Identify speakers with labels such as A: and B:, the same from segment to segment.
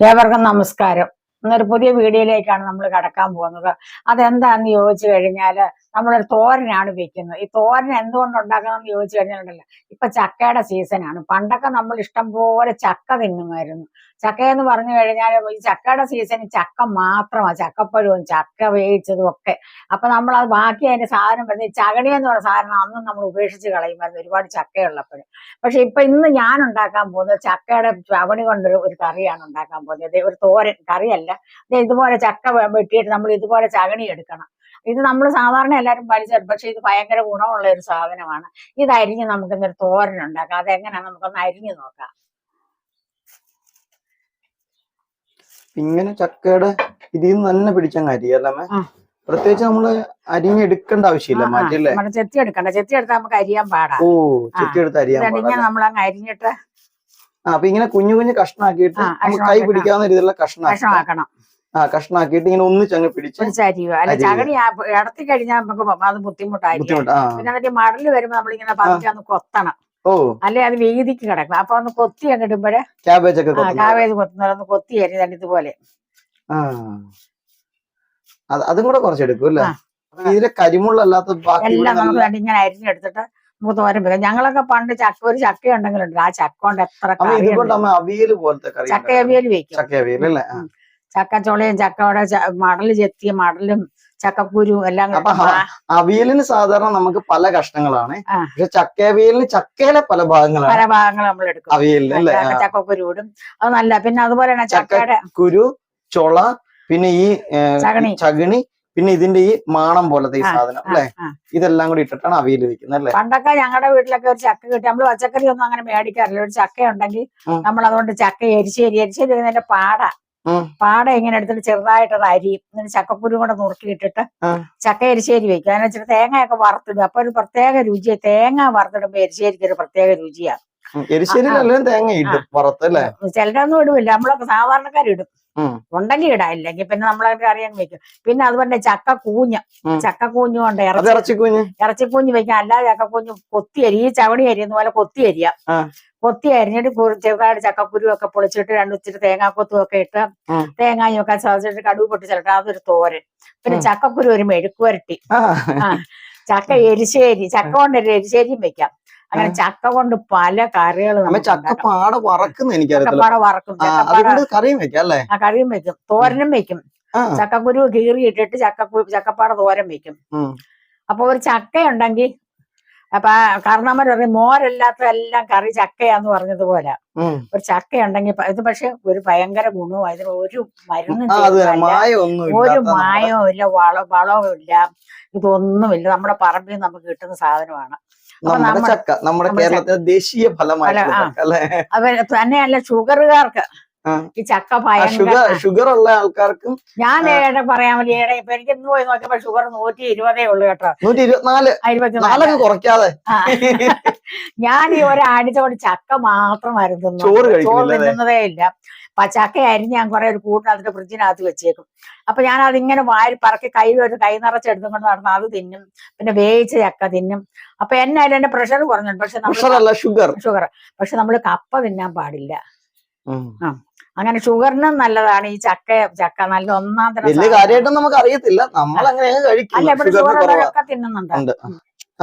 A: ഏവർക്കും നമസ്കാരം. ഇന്നൊരു പുതിയ വീഡിയോയിലേക്കാണ് നമ്മൾ കടക്കാൻ പോകുന്നത്. അതെന്താന്ന് ചോദിച്ചു കഴിഞ്ഞാൽ നമ്മളൊരു തോരനാണ് വെക്കുന്നത്. ഈ തോരൻ എന്തുകൊണ്ട് ഉണ്ടാക്കണമെന്ന് ചോദിച്ചു കഴിഞ്ഞാലുണ്ടല്ലോ ഇപ്പൊ ചക്കയുടെ സീസണാണ് പണ്ടൊക്കെ നമ്മൾ ഇഷ്ടം പോലെ ചക്ക തിന്നുമായിരുന്നു. ചക്ക എന്ന് പറഞ്ഞു കഴിഞ്ഞാൽ ഈ ചക്കയുടെ സീസണിൽ ചക്ക മാത്രമാണ്. ചക്കപ്പഴവും ചക്ക വേവിച്ചതും ഒക്കെ. അപ്പൊ നമ്മൾ അത് ബാക്കി അതിന്റെ സാധനം വരുന്നത് ഈ ചകണി എന്ന് പറഞ്ഞ സാധനം അന്നും നമ്മൾ ഉപേക്ഷിച്ച് കളയുമായിരുന്നു ഒരുപാട് ചക്കയുള്ളപ്പോഴും പക്ഷെ ഇപ്പൊ ഇന്ന് ഞാൻ ഉണ്ടാക്കാൻ പോകുന്നത് ചക്കയുടെ ചവണി കൊണ്ടൊരു ഒരു കറിയാണ് ഉണ്ടാക്കാൻ പോകുന്നത്. ഒരു തോരൻ കറിയല്ല. ദേ ഇതുപോലെ ചക്ക വെട്ടിയിട്ട് നമ്മൾ ഇതുപോലെ ചകണി എടുക്കണം. ഇത് നമ്മൾ സാധാരണ എല്ലാവരും വലിച്ചെടുക്കും. പക്ഷെ ഇത് ഭയങ്കര ഗുണമുള്ള ഒരു സാധനമാണ്. ഇത് അരിഞ്ഞ് നമുക്ക് ഇന്നൊരു തോരൻ ഉണ്ടാക്കാം. അതെങ്ങനെയാ നമുക്കൊന്ന് അരിഞ്ഞു നോക്കാം.
B: ഇങ്ങനെ ചക്കയുടെ ഇതിൽ നിന്ന് തന്നെ പിടിച്ചങ്ങ് അരിയല്ലേ. പ്രത്യേകിച്ച് നമ്മൾ അരിഞ്ഞെടുക്കേണ്ട ആവശ്യമില്ല. മാറ്റിയല്ലേ
A: നമ്മൾ ചെത്തി എടുക്കണ്ട. ചെത്തി എടുത്താൽ നമുക്ക് അരിയാൻ പാടാ.
B: ഓ ചെത്തി എടുത്ത്
A: അരിയാൻ ഇങ്ങനെ നമ്മൾ അങ്ങ് അരിഞ്ഞിട്ട്
B: അപ്പൊ ഇങ്ങനെ കുഞ്ഞു കുഞ്ഞു കഷ്ണാക്കിയിട്ട് നമുക്ക് കൈ പിടിക്കാവുന്ന രീതിയിലുള്ള
A: കഷ്ണാക്കണം
B: ആ കഷ്ണാക്കിയിട്ട് ഇങ്ങനെ ഒന്നിച്ചങ്ങ് പിടിച്ച്
A: പിടിച്ചരിയുക അല്ല. ചകണി ഇടത്തി കഴിഞ്ഞാൽ നമുക്ക് അത് ബുദ്ധിമുട്ടായിരിക്കും. പിന്നെ മടൽ വരുമ്പോ നമ്മളിങ്ങനെ കൊത്തണം.
B: ഓ.
A: അല്ലെ അത് വീതിക്ക് കിടക്കും. അപ്പൊ ഒന്ന് കൊത്തി അങ്ങ് ഇടുമ്പോഴേ
B: ക്യാബേജ് ഒക്കെ കൊത്തുന്നത്.
A: ഒന്ന് കൊത്തി അരിഞ്ഞാൽ ഇതുപോലെ.
B: അത് കൂടെ കുറച്ചെടുക്കും അല്ലേ? ഇതിലെ കരിമുള്ളല്ലാത്ത ബാക്കി
A: എല്ലാം നമുക്ക് ഇങ്ങനെ അരിഞ്ഞെടുത്തിട്ട് വെക്കാം ഞങ്ങളൊക്കെ പണ്ട് ചക്ക ഒരു ചക്ക ഉണ്ടെങ്കിലുണ്ട് ആ ചക്ക കൊണ്ട് എത്ര
B: പോലത്തെ
A: ചക്ക അവിയൽ വെക്കും.
B: ചക്ക അവിയൽ ആ.
A: ചക്കച്ചോളയും ചക്കയുടെ മടൽ ചെത്തിയ മടലും ചക്കക്കുരും എല്ലാം
B: അവിയലിന് സാധാരണ നമുക്ക് പല കഷ്ണങ്ങളാണ്. പക്ഷെ ചക്കയവിയലിന് ചക്കയിലെ പല ഭാഗങ്ങളാണ്.
A: പല ഭാഗങ്ങൾ നമ്മൾ എടുക്കും.
B: അവിയലിന്.
A: ചക്കക്കുരു ഇടും. അത് നല്ല പിന്നെ അതുപോലെ തന്നെ ചക്കയുടെ
B: കുരു ചൊള പിന്നെ ഈ
A: ചകണി.
B: ചകിണി പിന്നെ ഇതിന്റെ ഈ മാണം പോലത്തെ ഈ സാധനം അല്ലെ? ഇതെല്ലാം കൂടി ഇട്ടിട്ടാണ് അവിയൽ വെക്കുന്നത് അല്ലെ?
A: പണ്ടൊക്കെ ഞങ്ങളുടെ വീട്ടിലൊക്കെ ഒരു ചക്ക കിട്ടി. നമ്മൾ പച്ചക്കറി ഒന്നും അങ്ങനെ മേടിക്കാറില്ല. ഒരു ചക്ക ഉണ്ടെങ്കിൽ നമ്മൾ അതുകൊണ്ട് ചക്ക എരിശ്ശേരി എരിശ്ശേരി വരുന്നതിന്റെ പാട. പാട ഇങ്ങനെ എടുത്തിട്ട് ചെറുതായിട്ടത് അരിയും എന്നിട്ട് ചക്കക്കുരു കൂടെ നുറുക്കിയിട്ടിട്ട്. ചക്ക എരിശ്ശേരി വെക്കും. അതിനെ വെച്ചിട്ട് തേങ്ങയൊക്കെ വറുത്തിടും. അപ്പൊ ഒരു പ്രത്യേക രുചിയെ. തേങ്ങ വറുത്തിടുമ്പോ എരിശ്ശേരിക്ക് ഒരു പ്രത്യേക രുചിയാണ്.
B: എല്ലാം തേങ്ങ ഇടും അല്ലെ?
A: ചിലരൊന്നും ഇടുമില്ല നമ്മളൊക്കെ സാധാരണക്കാരിടും. ഉണ്ടെങ്കിൽ ഇടാം. ഇല്ലെങ്കിൽ പിന്നെ നമ്മളൊക്കെ അറിയാൻ വെക്കും. പിന്നെ അതുപോലെ ചക്ക കൂഞ്ഞ്. ചക്ക കൂഞ്ഞ് കൊണ്ട്
B: ഇറച്ചിക്കൂഞ്ഞ്
A: ഇറച്ചി
B: ഇറച്ചിക്കുഞ്ഞ്?
A: വെക്കാൻ അല്ലാതെ ചക്കക്കുഞ്ഞ് കൊത്തി അരി ഈ ചവണി അരിയുന്ന പോലെ കൊത്തി അരിയാം. കൊത്തി അരിഞ്ഞിട്ട് ചെറുതായിട്ട് ചക്കക്കുരു ഒക്കെ പൊളിച്ചിട്ട് രണ്ട് ഇച്ചിരി തേങ്ങാക്കൊത്തും ഒക്കെ ഇട്ട്. തേങ്ങായും ഒക്കെ ചതച്ചിട്ട് കടുവ് പൊട്ടിച്ചിട്ട് അതൊരു തോരൻ. പിന്നെ. ചക്കക്കുരു ഒരു മെഴുക്കുവരട്ടി. ചക്ക എരിശ്ശേരി ചക്ക കൊണ്ട് എരിശേരിയും എരിശ്ശേരിയും വെക്കാം. അങ്ങനെ ചക്ക കൊണ്ട് പല കറികളും
B: ചക്കപ്പാട ചക്ക പാട വറക്കുന്ന
A: വറക്കും.
B: അതുകൊണ്ട് കറിയും വെക്കാം അല്ലേ?
A: ആ കറിയും വെക്കും. തോരനും വെക്കും. ചക്കക്കുരു കീറി ഇട്ടിട്ട് ചക്കക്കുരു ചക്കപ്പാട തോരൻ വെക്കും. അപ്പൊ ഒരു ചക്ക ഉണ്ടെങ്കിൽ അപ്പൊ കാരണവന്മാർ പറയും മോരല്ലാത്തതെല്ലാം കറി ചക്കയാന്ന് പറഞ്ഞതുപോലെ. ഒരു ചക്ക ഉണ്ടെങ്കിൽ ഇത് പക്ഷെ ഒരു ഭയങ്കര ഗുണവും. അതിന് ഒരു മരുന്നും ഒരു മായവും ഇല്ല വള വളവും ഇല്ല ഇതൊന്നുമില്ല. നമ്മുടെ പറമ്പിൽ നമുക്ക് കിട്ടുന്ന സാധനമാണ്.
B: നമ്മുടെ ചക്ക നമ്മുടെ കേരളത്തിലെ ദേശീയ ഫലമായിട്ടുള്ള
A: തന്നെയല്ല ഷുഗറുകാർക്ക് ഈ ചക്ക ഭയങ്കര
B: ഷുഗർ ഉള്ള ആൾക്കാർക്കും
A: ഞാൻ ഏടെ പറയാൻ വേണ്ടി ഏടെ ഇപ്പൊ എനിക്ക് ഇന്ന് പോയി നോക്കിയപ്പോ ഷുഗർ നൂറ്റി ഇരുപതേ ഉള്ളു കേട്ടോ.
B: നൂറ്റി ഇരുപത്തിനാല്.
A: ഇരുപത്തിനാല്
B: കുറയ്ക്കാതെ.
A: ഞാൻ ഈ ഒരാഴ്ച കൊണ്ട് ചക്ക മാത്രമായിരുന്നു അരുതുന്നു
B: ചോറ്
A: തിന്നുന്നതേ ഇല്ല. ചക്ക അരിഞ്ഞ് ഞാൻ കുറെ ഒരു കൂട്ടിനകത്ത് ഫ്രിഡ്ജിനകത്ത് വെച്ചേക്കും. അപ്പൊ ഞാൻ അതിങ്ങനെ വാരി പറക്കി കൈ ഒരു കൈ നിറച്ചെടുത്തും കൊണ്ട് നടന്ന് അത് തിന്നും. പിന്നെ വേവിച്ച ചക്ക തിന്നും. അപ്പൊ എന്നായാലും എന്റെ പ്രഷർ കുറഞ്ഞിട്ടുണ്ട് പക്ഷെ നമ്മൾ
B: ഷുഗർ
A: ഷുഗർ പക്ഷെ നമ്മൾ കപ്പ തിന്നാൻ പാടില്ല. അങ്ങനെ ഷുഗറിനും നല്ലതാണ്. ഈ ചക്ക ചക്ക നല്ല ഒന്നാം തരം.
B: നമുക്ക് അറിയത്തില്ല. നമ്മൾ അങ്ങനെ കഴിക്കും.
A: അല്ല ഇവിടെ
B: ഷുഗറിന് കുറവാ.
A: ഷുഗറുള്ളവരൊക്കെ തിന്നുന്നുണ്ട്.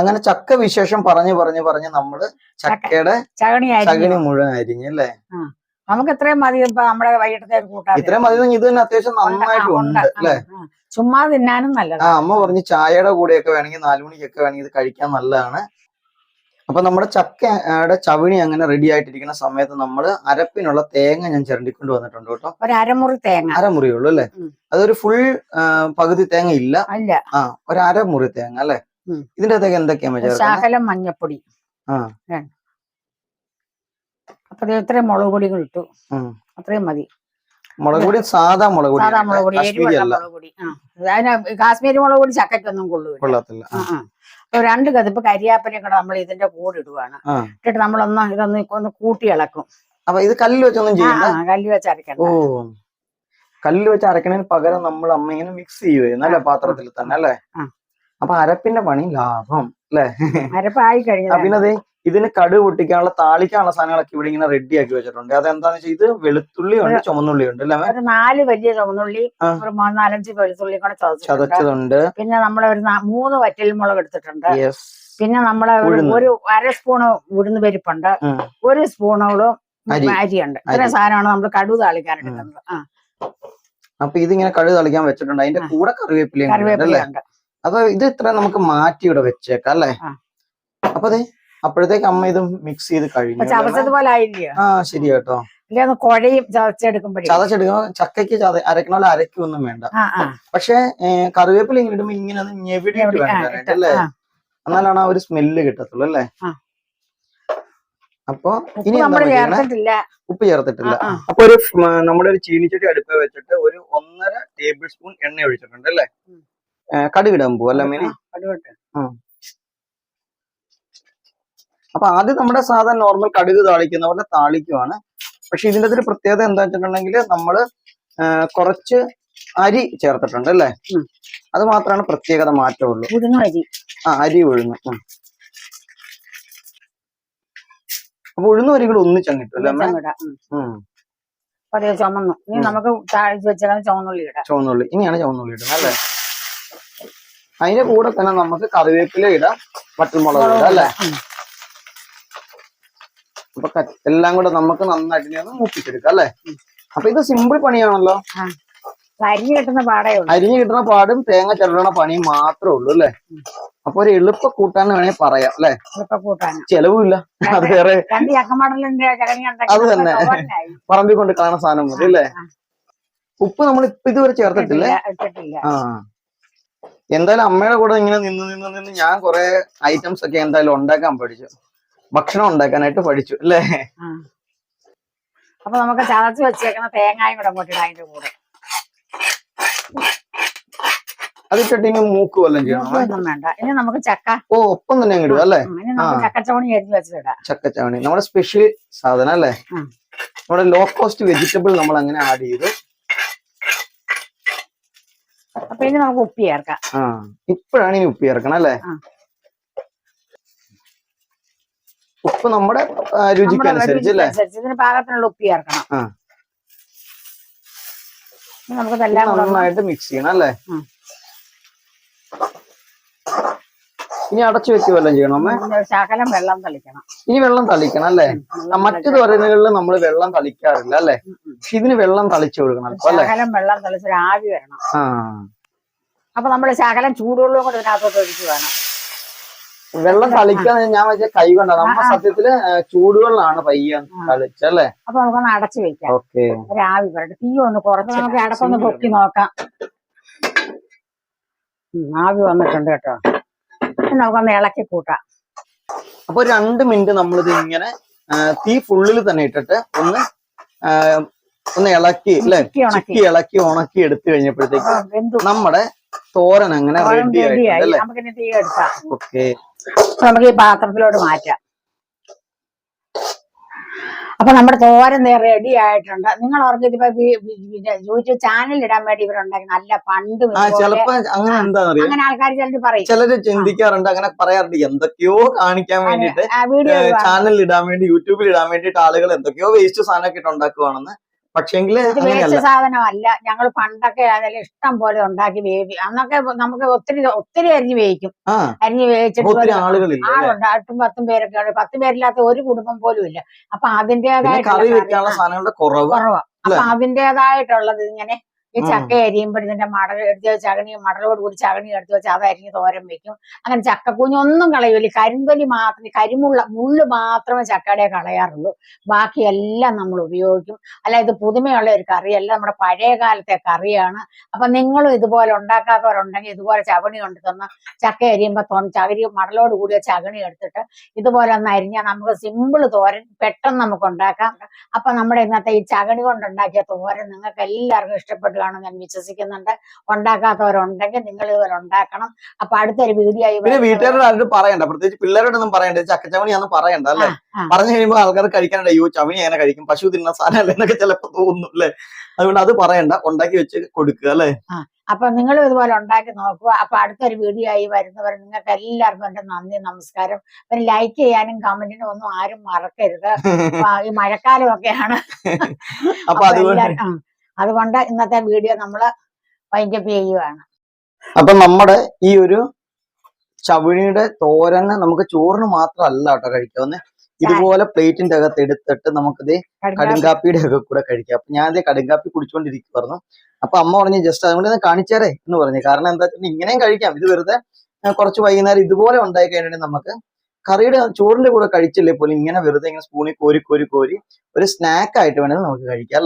B: അങ്ങനെ ചക്ക വിശേഷം പറഞ്ഞു പറഞ്ഞു പറഞ്ഞ് നമ്മൾ ചക്കയുടെ
A: ചകണി
B: മുഴുവൻ അരിഞ്ഞ് അല്ലേ?
A: നമുക്ക് ഇത്രയും മതി ഇപ്പൊ നമ്മുടെ വൈകിട്ടത്തെ ഒരു കൂട്ടാൻ
B: ഇത്രയും മതി ഇത് തന്നെ അത്യാവശ്യം നന്നായിട്ട് ഉണ്ട്. അല്ലെ?
A: ചുമ്മാ തിന്നാനും
B: ആ
A: നല്ലതാണ്
B: അമ്മ പറഞ്ഞു ചായയുടെ കൂടെയൊക്കെ വേണമെങ്കിൽ നാലുമണിക്കൊക്കെ വേണമെങ്കിൽ ഇത് കഴിക്കാൻ നല്ലതാണ്. അപ്പൊ നമ്മുടെ ചക്കയുടെ ചവിണി അങ്ങനെ റെഡി ആയിട്ടിരിക്കുന്ന സമയത്ത് നമ്മൾ അരപ്പിനുള്ള തേങ്ങ ഞാൻ ചിരണ്ടിക്കൊണ്ട് വന്നിട്ടുണ്ട് കേട്ടോ.
A: ഒരു അരമുറി തേങ്ങ.
B: അരമുറിയുള്ളൂ അല്ലെ?
A: ഉം.
B: അതൊരു ഫുൾ പകുതി തേങ്ങ ഇല്ല.
A: അല്ല.
B: ആ ഒരു അരമുറി തേങ്ങ അല്ലെ? ഇതിന്റെ അകത്തേക്ക് എന്തൊക്കെയാ
A: ശകലം മഞ്ഞപ്പൊടി.
B: ആ.
A: ദേ ഇത്രയും മുളക് പൊടി ഇട്ടു. അത്രയും മതി.
B: മുളക് പൊടി സാധാ മുളക് പൊടി
A: സാധാ മുളക് പൊടി
B: കാശ്മീരി
A: എരിവുള്ള മുളക് പൊടി. ആ. അതിന് കാശ്മീരി മുളക് പൊടി ചക്കയ്ക്കൊന്നും കൊള്ളൂല.
B: കൊള്ളത്തില്ല.
A: ആ, ആ. അപ്പൊ രണ്ട് കതിപ്പ് കരിയാപ്പനെ കൂടെ നമ്മൾ ഇതിന്റെ കൂടെ ഇടുവാണ്. ഇട്ടിട്ട് നമ്മളൊന്ന് ഇതൊന്ന് ഒന്ന് കൂട്ടി ഇളക്കും.
B: അപ്പൊ ഇത് കല്ല് വെച്ചൊന്നും
A: ചെയ്യും
B: ചെയ്യണ്ട?
A: ആ, കല്ല് വെച്ച് അരക്കണം
B: ഓ. കല്ല് വെച്ച് അരക്കണതിന് പകരം നമ്മൾ അമ്മ ഇങ്ങനെ മിക്സ് ചെയ്യുമായിരുന്നു അല്ലെ പാത്രത്തിൽ തന്നെ അല്ലേ. അപ്പൊ അരപ്പിന്റെ പണി ലാഭം അല്ലേ?
A: അരപ്പായി കഴിഞ്ഞു.
B: പിന്നെ അതെ ഇതിന് കടുക് പൊട്ടിക്കാനുള്ള താളിക്കാനുള്ള സാധനങ്ങളൊക്കെ ഇവിടെ ഇങ്ങനെ റെഡി ആക്കി വെച്ചിട്ടുണ്ട്. അതെന്താന്ന് വെച്ചാൽ ഇത് വെളുത്തുള്ളി ഉണ്ട് ചുമന്നുള്ളി ഉണ്ട് അല്ലേ
A: ഒരു നാല് വലിയ
B: ചുമന്നുള്ളി.
A: ഒരു നാലഞ്ച് വെളുത്തുള്ളി കൂടെ
B: ചതച്ചതുണ്ട്.
A: പിന്നെ നമ്മളെ ഒരു മൂന്ന് വറ്റൽ മുളക് എടുത്തിട്ടുണ്ട്. പിന്നെ നമ്മളെ ഒരു- അര സ്പൂണ് ഉഴുന്ന് പരിപ്പുണ്ട്. ഒരു സ്പൂണോളം
B: അരി.
A: അരിയുണ്ട്. ഇത്രയും. സാധനമാണ് നമ്മൾ കടുക് താളിക്കാൻ എടുക്കുന്നത്. ആ.
B: അപ്പൊ ഇതിങ്ങനെ കടുക് തളിക്കാൻ വെച്ചിട്ടുണ്ട്. അതിന്റെ കൂടെ കറിവേപ്പിലയും കൂടെ അല്ലേ? അപ്പൊ ഇത് ഇത്ര നമുക്ക് മാറ്റി ഇവിടെ വെച്ചേക്കാം അല്ലേ. അപ്പൊ അതെ അപ്പോഴത്തേക്ക് അമ്മ ഇത് മിക്സ് ചെയ്ത് കഴിഞ്ഞു
A: അപ്പൊ ചതച്ചതുപോലെ ആയില്ലയോ
B: ആ ശരി കേട്ടോ.
A: കുഴയും ചതച്ചെടുക്കുമ്പോഴേ?
B: ചതച്ചെടുക്കുമ്പോ ചക്കയ്ക്ക് ചത അരക്കണ പോലെ അരക്കൊന്നും വേണ്ട. പക്ഷെ കറിവേപ്പില ഇങ്ങനെ ഇടുമ്പോ ഇങ്ങനെ ഒന്ന് ഞെവിടിയിട്ട്
A: എവിടെ- ആ,
B: വേണം
A: ഇട്ട്,
B: അല്ലേ. എന്നാലാണ് ആ ഒരു സ്മെല്ല് കിട്ടത്തുള്ളൂ അല്ലേ? അപ്പൊ ഇനി ഉപ്പ് ചേർത്തിട്ടില്ല. അപ്പൊ ഒരു നമ്മുടെ ഒരു ചീനിച്ചട്ടി അടുപ്പ് വെച്ചിട്ട് ഒരു ഒന്നര ടേബിൾ സ്പൂൺ എണ്ണ ഒഴിച്ചിട്ടുണ്ട് അല്ലേ. കടുകിടാൻ പോവും അല്ലേ മീനി. അപ്പൊ ആദ്യം നമ്മുടെ സാധാരണ നോർമൽ കടുക് താളിക്കുന്ന പോലെ താളിക്കുവാണ്. പക്ഷെ ഇതിന്റെ ഒരു പ്രത്യേകത എന്താ വെച്ചിട്ടുണ്ടെങ്കിൽ നമ്മൾ കുറച്ച് അരി ചേർത്തിട്ടുണ്ട് അല്ലേ? അത് മാത്രമാണ് പ്രത്യേകത മാറ്റമുള്ളൂ.
A: അരി.
B: ആ അരി ഉഴുന്ന്. അപ്പൊ ഉഴുന്ന അരികൾ ഒന്നിച്ചങ്ങ് കിട്ടും അല്ലേ
A: അതേ ചുമന്നു. ഇനി നമുക്ക് താഴ്ച വെച്ചാൽ ചുമന്നുള്ളി ഇടാം.
B: ചുവന്നുള്ളി ഇനിയാണ് ചുവന്നുള്ളി ഇടുന്നത് അല്ലേ? അതിന്റെ കൂടെ തന്നെ നമുക്ക് കറിവേപ്പില ഇടാം. വട്ടൽമുളക് ഇടാം അല്ലേ. അപ്പൊ എല്ലാം കൂടെ നമുക്ക് നന്നായിട്ട് ഒന്ന് മൂപ്പിച്ചെടുക്കാം അല്ലേ? അപ്പൊ ഇത് സിമ്പിൾ പണിയാണല്ലോ.
A: അരിഞ്ഞു കിട്ടുന്ന പാടേ
B: അരിഞ്ഞു കിട്ടുന്ന പാടും തേങ്ങ ചിരടണ പണിയും മാത്രമേ ഉള്ളൂ അല്ലേ? അപ്പൊ ഒരു എളുപ്പ കൂട്ടാന്ന് വേണമെങ്കിൽ പറയാം അല്ലെ?
A: ചെലവില്ല
B: ചെലവുമില്ല. അത് വേറെ അത് തന്നെ. പറമ്പിൽ കൊണ്ട് കാണുന്ന സാധനം മതി അല്ലേ? ഉപ്പ് നമ്മൾ ഇപ്പൊ ഇതുവരെ ചേർത്തിട്ടില്ലേ. ആ. എന്തായാലും അമ്മയുടെ കൂടെ ഇങ്ങനെ നിന്ന് നിന്ന് നിന്ന് ഞാൻ കുറെ ഐറ്റംസ് ഒക്കെ എന്തായാലും ഉണ്ടാക്കാൻ പഠിച്ചു. ഭക്ഷണം ഉണ്ടാക്കാനായിട്ട് പഠിച്ചു അല്ലേ.
A: അപ്പൊ നമുക്ക് ചതച്ച് വെച്ചേക്കുന്ന തേങ്ങായും കൂടെ അങ്ങോട്ട് അതിന്റെ കൂടെ.
B: അതിട്ടിട്ട് ഇനി മൂക്ക് വല്ലതും ചെയ്യണം?
A: ഒന്നും വേണ്ട. ഇനി നമുക്ക് ചക്ക.
B: ഓ ഒപ്പം തന്നെ അങ്ങ് അല്ലേ?
A: ഇനി നമുക്ക്
B: ആ.
A: ചക്കച്ചോണി അരിഞ്ഞ് വെച്ചിടാം
B: ചക്കച്ചവണി. നമ്മുടെ സ്പെഷ്യൽ സാധനം അല്ലേ. നമ്മുടെ ലോ കോസ്റ്റ് വെജിറ്റബിൾ നമ്മൾ അങ്ങനെ ആഡ് ചെയ്തു.
A: അപ്പൊ ഇനി നമുക്ക് ഉപ്പ് ചേർക്കാം.
B: ഇപ്പോഴാണ് ഇനി ഉപ്പ് ചേർക്കണം അല്ലേ?
A: ആ.
B: ഉപ്പ് നമ്മുടെ രുചിക്കനുസരിച്ച് രുചിക്ക് അനുസരിച്ച് അല്ലേ?
A: ഇതിന് പാകത്തിനുള്ള ഉപ്പ് ചേർക്കണം. നമുക്ക്
B: നന്നായിട്ട് മിക്സ് ചെയ്യണം അല്ലേ? ഇനി അടച്ചു വെച്ച് വല്ലതും ചെയ്യണം അമ്മ?
A: ശകലം വെള്ളം തളിക്കണം.
B: ഇനി വെള്ളം തളിക്കണം അല്ലേ?
A: വെള്ളം
B: മറ്റു തോരനുകളിൽ നമ്മൾ വെള്ളം തളിക്കാറില്ല അല്ലേ. പക്ഷെ ഇതിന് വെള്ളം തളിച്ചു കൊടുക്കണം
A: ശകലം വെള്ളം തളിച്ചൊരു ആവി വരണം അപ്പൊ നമ്മൾ ശകലം ചൂടുവെള്ളവും കൂടെ ഇതിനകത്തോട്ട് ഒഴിച്ചു വേണം.
B: വെള്ളം തളിക്കാൻ ഞാൻ വെച്ച കൈ കൊണ്ട. നമ്മ. സത്യത്തിൽ ചൂടുവെള്ളമാണ് പയ്യ
A: ആ.
B: തളിച്ചല്ലേ
A: അപ്പൊ നമുക്കൊന്ന് അടച്ചു വെക്കാം.
B: ഓക്കെ.
A: രാവി പറയട്ടെ. തീ ഒന്ന് കുറച്ച് നമുക്ക് അടപ്പൊന്ന് പൊക്കി നോക്കാം. ആവി വന്നിട്ടുണ്ട് കേട്ടോ. നമുക്കൊന്ന് ഇളക്കി കൂട്ടാം.
B: അപ്പൊ രണ്ട് മിനിറ്റ് നമ്മളിത് ഇങ്ങനെ തീ ഫുള്ളിൽ തന്നെ ഇട്ടിട്ട് ഒന്ന് ഒന്ന് ഇളക്കി അല്ലെ?
A: ചിക്കി ഉണക്കി.
B: ഇളക്കി ഉണക്കി എടുത്തു കഴിഞ്ഞപ്പോഴത്തേക്ക് നമ്മുടെ തോരൻ അങ്ങനെ റെഡി
A: റെഡിയായി
B: ആയിട്ടുണ്ട് അല്ലേ? ഓക്കെ.
A: നമുക്ക് ഈ പാത്രത്തിലോട്ട് മാറ്റാം. അപ്പൊ നമ്മുടെ തോരൻ റെഡി ആയിട്ടുണ്ട്. നിങ്ങൾ ഓർക്ക് ഇതിപ്പോ യൂട്യൂബ് ചാനൽ ഇടാൻ വേണ്ടി ഇവരുണ്ടാക്കി നല്ല പണ്ട്
B: ചിലപ്പോ അങ്ങനെ
A: അങ്ങനെ ആൾക്കാർ ചിലർ പറയും.
B: ചിലര് ചിന്തിക്കാറുണ്ട് അങ്ങനെ പറയാറുണ്ട് എന്തൊക്കെയോ കാണിക്കാൻ വേണ്ടിട്ട്
A: ചാനൽ
B: ചാനലിൽ ഇടാൻ വേണ്ടി യൂട്യൂബിൽ ഇടാൻ വേണ്ടിട്ട് ആളുകൾ എന്തൊക്കെയോ വേസ്റ്റ് സാധനമൊക്കെ ഇട്ട് ഉണ്ടാക്കുവാണെന്ന് പക്ഷെങ്കിൽ
A: സാധനമല്ല. ഞങ്ങൾ പണ്ടൊക്കെ അതിൽ ഇഷ്ടം പോലെ ഉണ്ടാക്കി വേവി അന്നൊക്കെ നമുക്ക് ഒത്തിരി ഒത്തിരി അരിഞ്ഞ് വേവിക്കും. അരിഞ്ഞ് വേവിച്ചിട്ട്? ആളുണ്ട്. എട്ടും പത്തും പേരൊക്കെ പത്ത് പേരില്ലാത്ത ഒരു കുടുംബം പോലും ഇല്ല. അപ്പൊ
B: കുറവ്.
A: കുറവാ. അപ്പൊ അതിന്റേതായിട്ടുള്ളത് ഇങ്ങനെ ഈ. ചക്ക അരിയുമ്പോൾ ഇതിന്റെ മടൽ എടുത്ത് വെച്ച് അകണി മടലോട് കൂടി ചകണി എടുത്ത് വെച്ച് അത് അരിഞ്ഞ് തോരൻ വെക്കും. അങ്ങനെ ചക്കക്കൂഞ്ഞൊന്നും കളയൂല. കരിമ്പലി മാത്രം കരിമുള്ള മുള്ളു മാത്രമേ ചക്കയുടെ കളയാറുള്ളൂ. ബാക്കി എല്ലാം നമ്മൾ ഉപയോഗിക്കും. അല്ല ഇത് പുതുമയുള്ള ഒരു കറിയല്ല. നമ്മുടെ പഴയ കാലത്തെ കറിയാണ്. അപ്പൊ നിങ്ങളും ഇതുപോലെ ഉണ്ടാക്കാത്തവരുണ്ടെങ്കിൽ ഇതുപോലെ ചവണി കൊണ്ട് തന്ന ചക്ക അരിയുമ്പോൾ തൊ ചകരി മടലോട് കൂടിയ ചകണി എടുത്തിട്ട് ഇതുപോലെ ഒന്ന് അരിഞ്ഞാൽ നമുക്ക് സിമ്പിൾ തോരൻ പെട്ടെന്ന് നമുക്ക് ഉണ്ടാക്കാം. അപ്പൊ നമ്മുടെ ഇന്നത്തെ ഈ ചകണി കൊണ്ടുണ്ടാക്കിയ തോരൻ നിങ്ങൾക്ക് എല്ലാവർക്കും ഇഷ്ടപ്പെട്ടു കാണും ഞാൻ വിശ്വസിക്കുന്നുണ്ട്. ഉണ്ടാക്കാത്തവരുണ്ടെങ്കിൽ നിങ്ങൾ ഇവർ ഉണ്ടാക്കണം. അപ്പൊ അടുത്തൊരു വീഡിയോ
B: പിന്നെ വീട്ടുകാരോട് ആരും പറയണ്ട. പ്രത്യേകിച്ച് പിള്ളേരോടൊന്നും പറയണ്ട. ചക്കച്ചവണി ചക്കച്ചവണിയാന്ന് പറയണ്ട അല്ലെ? പറഞ്ഞു കഴിയുമ്പോൾ ആൾക്കാർ കഴിക്കാനുണ്ട്. അയ്യോ ചവണി എങ്ങനെ കഴിക്കും? പശു തിന്ന സാധനമല്ല എന്നൊക്കെ ചിലപ്പോൾ തോന്നുന്നു അല്ലേ? അതുകൊണ്ട് അത് പറയണ്ട. ഉണ്ടാക്കി വെച്ച് കൊടുക്കുക അല്ലേ?
A: അപ്പൊ നിങ്ങളും ഇതുപോലെ ഉണ്ടാക്കി നോക്കുക. അപ്പൊ അടുത്തൊരു വീഡിയോ ആയി വരുന്നവർ നിങ്ങൾക്ക് എല്ലാവർക്കും എന്റെ നന്ദി നമസ്കാരം. പിന്നെ ലൈക്ക് ചെയ്യാനും കമന്റിനും ഒന്നും ആരും മറക്കരുത്. ഈ മഴക്കാലം ഒക്കെയാണ്
B: അപ്പൊ അതുകൊണ്ട്.
A: അതുകൊണ്ട് ഇന്നത്തെ വീഡിയോ നമ്മൾ വൈൻഡപ്പ് ചെയ്യുവാണ്.
B: അപ്പൊ നമ്മുടെ ഈ ഒരു ചവിണിയുടെ തോരന് നമുക്ക് ചോറിന് മാത്രമല്ല കേട്ടോ കഴിക്കാവുന്ന. ഇതുപോലെ പ്ലേറ്റിന്റെ അകത്ത് എടുത്തിട്ട് നമുക്കിത്
A: കടുങ്കാപ്പി.
B: കടുങ്കാപ്പിയുടെ ഒക്കെ കൂടെ കഴിക്കാം. അപ്പൊ ഞാൻ കടുങ്കാപ്പി കുടിച്ചോണ്ടിരിക്കുവായിരുന്നു അപ്പൊ അമ്മ പറഞ്ഞു ജസ്റ്റ് അതുകൊണ്ട് കാണിച്ചാരേ എന്ന് പറഞ്ഞു. കാരണം എന്താ വെച്ചാൽ ഇങ്ങനെയും കഴിക്കാം. ഇത് വെറുതെ കുറച്ച് വൈകുന്നേരം ഇതുപോലെ ഉണ്ടായി കഴിഞ്ഞിട്ടുണ്ടെങ്കിൽ നമുക്ക് കറിയുടെ ചോറിന്റെ കൂടെ കഴിച്ചില്ലേ പോലും ഇങ്ങനെ വെറുതെ ഇങ്ങനെ സ്പൂണിൽ കോരി കോരി കോരി ഒരു സ്നാക്ക് ആയിട്ട് വേണമെങ്കിൽ നമുക്ക് കഴിക്കാം അല്ലെ?